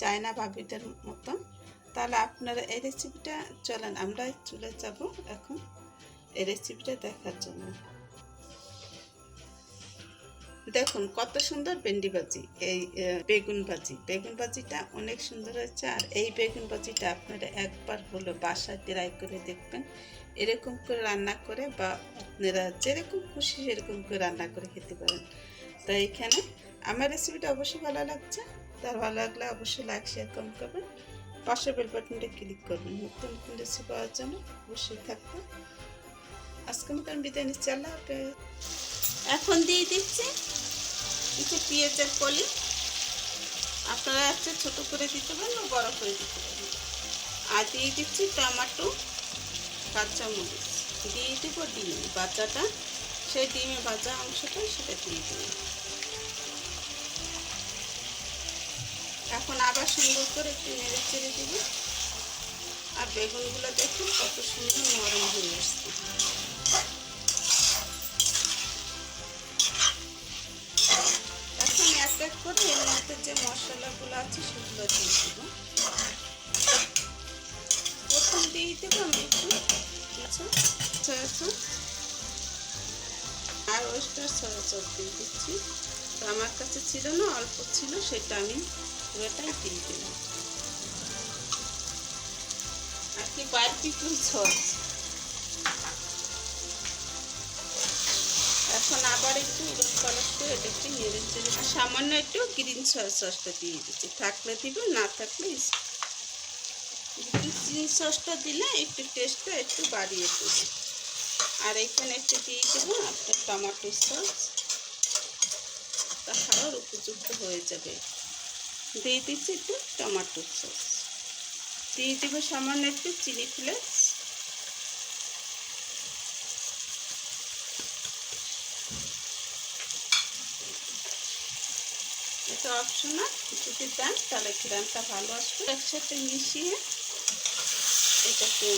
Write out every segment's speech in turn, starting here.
China ভাবিদের মতন। তাহলে আপনারা এই রেসিপিটা চলেন, আমরা চলে যাব এখন এই রেসিপিটা দেখার জন্য। দেখুন, কত সুন্দর ভেন্ডি ভাজি, এই বেগুন ভাজি। বেগুন ভাজিটা অনেক সুন্দর হয়েছে, আর এই বেগুন ভাজিটা আপনারা একবার হলো বাসায় ট্রাই করে দেখবেন। এরকম করে রান্না করে বা আপনারা যেরকম খুশি সেরকম করে রান্না করে খেতে পারেন। তো এখানে আমার রেসিপিটা অবশ্যই ভালো লাগছে। তার ভালো লাগলে অবশ্যই লাইক শেয়ার কমেন্ট করবেন। পাশে বেল বাটনটা ক্লিক করবেন। নতুন নতুন রেসিপি পাওয়ার জন্য অবশ্যই থাকবেন। আজকে মতন বিদায় নিচ্ছি। আল্লাহ এখন দিয়ে দিচ্ছি কিছু পেঁয়াজের কলি। আপনারা একটা ছোট করে দিতে পারেন বা বড় করে দিতে পারেন। আর দিয়ে দিচ্ছি টমেটো কাঁচামরিচ দিয়ে দেবো ডিম। বাচ্চাটা সেই ডিমে ভাজা অংশটা, সেটা দিয়ে দেবো এখন আবার সুন্দর করে একটু নেড়ে চেড়ে দেবো। আর বেগুনগুলো দেখুন কত সুন্দর নরম হয়ে আসছে। এখন এক এক করে এর মধ্যে যে মশলাগুলো আছে সেগুলো দিয়ে দেবো। প্রথম দিয়ে দেবো আমি একটু সয়া আর ওয়েস্টার সয়া দিয়ে দিচ্ছি। তো আমার কাছে ছিল না, অল্প ছিল, সেটা আমি পুরোটাই দিয়ে দিলাম। আর কি বারবিকিউ সস এখন আবার একটু উলট পালট করে এটা একটু নেড়ে চেড়ে সামান্য একটু গ্রিন সয়া সসটা দিয়ে দিচ্ছি। থাকলে দিব, না থাকলে গ্রিন সসটা দিলে একটু টেস্টটা একটু বাড়িয়ে দেবে। আর এখানে একটু দিয়ে দেবো আপনার টমেটো সস তা উপযুক্ত হয়ে যাবে। দিয়ে দিচ্ছি একটু টমেটো সস। দিয়ে দেবো সামান্য একটু চিলি ফ্লেক্স এটা অপশনাল যদি দেন তাহলে গ্রামটা ভালো আসবে। একসাথে মিশিয়ে এটাকে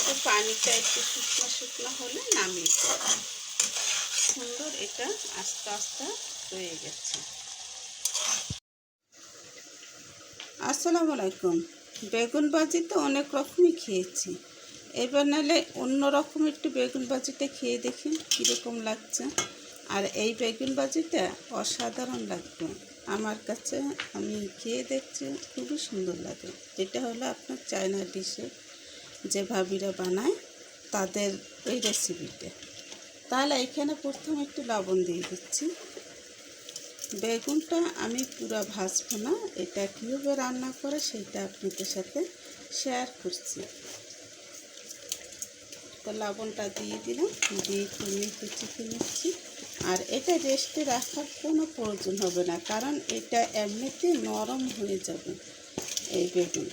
এটা পানিটা একটু শুকনো শুকনো হলে নামিয়ে সুন্দর এটা আস্তে আস্তে হয়ে গেছে। আসসালামু আলাইকুম। বেগুন ভাজি তো অনেক রকমই খেয়েছি। এবার নাহলে অন্য রকম একটু বেগুন ভাজিটা খেয়ে দেখি কীরকম লাগছে। আর এই বেগুন ভাজিটা অসাধারণ লাগবে। আমার কাছে আমি খেয়ে দেখছি খুবই সুন্দর লাগে। এটা হলো আপনার চায়না ডিশে যে ভাবিরা বানায় তাদের এই রেসিপিটা তাহলে এখানে প্রথমে একটু লবণ দিয়ে দিচ্ছি। বেগুনটা আমি পুরো ভাজবো না। এটা কীভাবে রান্না করে সেটা আপনাদের সাথে শেয়ার করছি। তো লবণটা দিয়ে দিলাম, দিয়ে তুমি কুচিকে নিচ্ছি আর এটা রেস্টে রাখার কোনো প্রয়োজন হবে না, কারণ এটা এমনিতে নরম হয়ে যাবে এই বেগুন।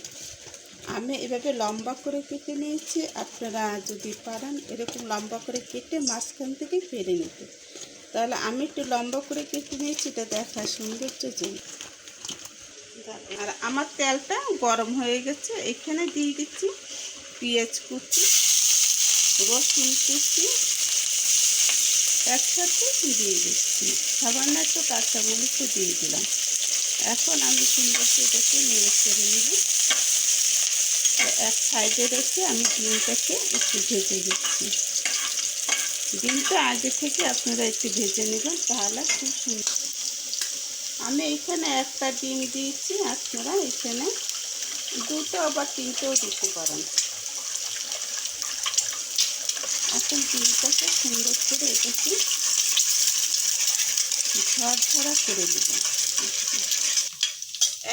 আমি এভাবে লম্বা করে কেটে নিয়েছি, আপনারা যদি পারেন এরকম লম্বা করে কেটে মাঝখান থেকে ফেলে নিতে। তাহলে আমি একটু লম্বা করে কেটে নিয়েছি, এটা দেখা সৌন্দর্য জন্য আর আমার তেলটা গরম হয়ে গেছে, এখানে দিয়ে দিচ্ছি পেঁয়াজ কুচি, রসুন কুচি, একসাথে দিয়ে দিচ্ছি। সামান্য একটু কাঁচামরিচও দিয়ে দিলাম। এখন আমি সুন্দর এটাকে নেড়ে চেড়ে নেব। এক সাইডে রেখে আমি ডিমটাকে একটু ভেজে দিচ্ছি ডিমটা আগে থেকে আপনারা একটু ভেজে নেবেন, তাহলে খুব সুন্দর। আমি এখানে একটা ডিম দিয়েছি, আপনারা এখানে দুটো বা তিনটেও দিতে পারেন। এখন ডিমটাকে সুন্দর করে এটাকে ঝরঝরা করে দেব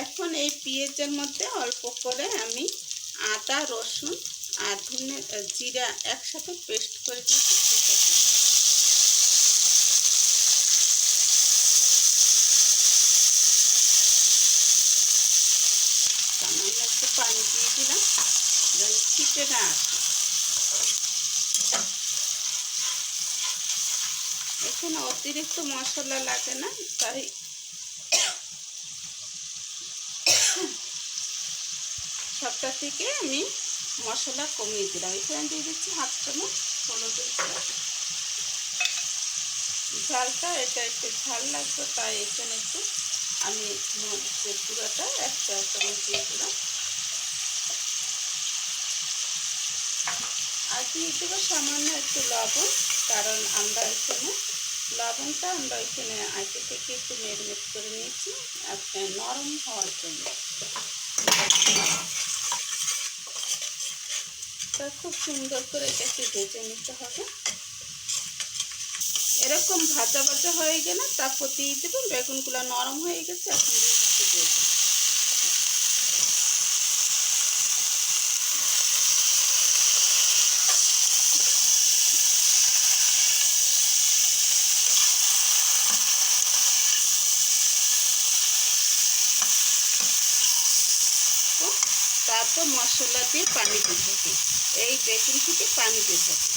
এখন এই পেঁয়াজের মধ্যে অল্প করে আমি আদা, রসুন আর ধনে জিরা একসাথে পেস্ট করে দিয়েছি, সেটা। সামান্য একটু পানি দিয়ে দিলাম, যেন ছিটে না আসে এখানে অতিরিক্ত মশলা লাগে না, তাই সবটা থেকে আমি মশলা কমিয়ে দিলাম। এখানে দিয়ে দিচ্ছি হাফ চামচ হলুদের গুঁড়া। ঝালটা এটা একটু ঝাল লাগবে, তাই এখানে একটু আমি মরিচের গুঁড়াটা এক চা চামচ দিয়ে দিলাম। আর দিয়ে দেবো সামান্য একটু লবণ, কারণ আমরা এখানে লবণটা আমরা এখানে আগে থেকে একটু ম্যারিনেট করে নিয়েছি নরম হওয়ার জন্য। তা খুব সুন্দর করে এটাকে ভেজে নিতে হবে। এরকম ভাজা ভাজা হয়ে গেলে তারপর দিয়ে দেবো, বেগুনগুলো নরম হয়ে গেছে, এখন দিয়ে তারপর মশলা দিয়ে পানি দিয়ে থাকি এই বেসিন থেকে পানি দিয়ে থাকি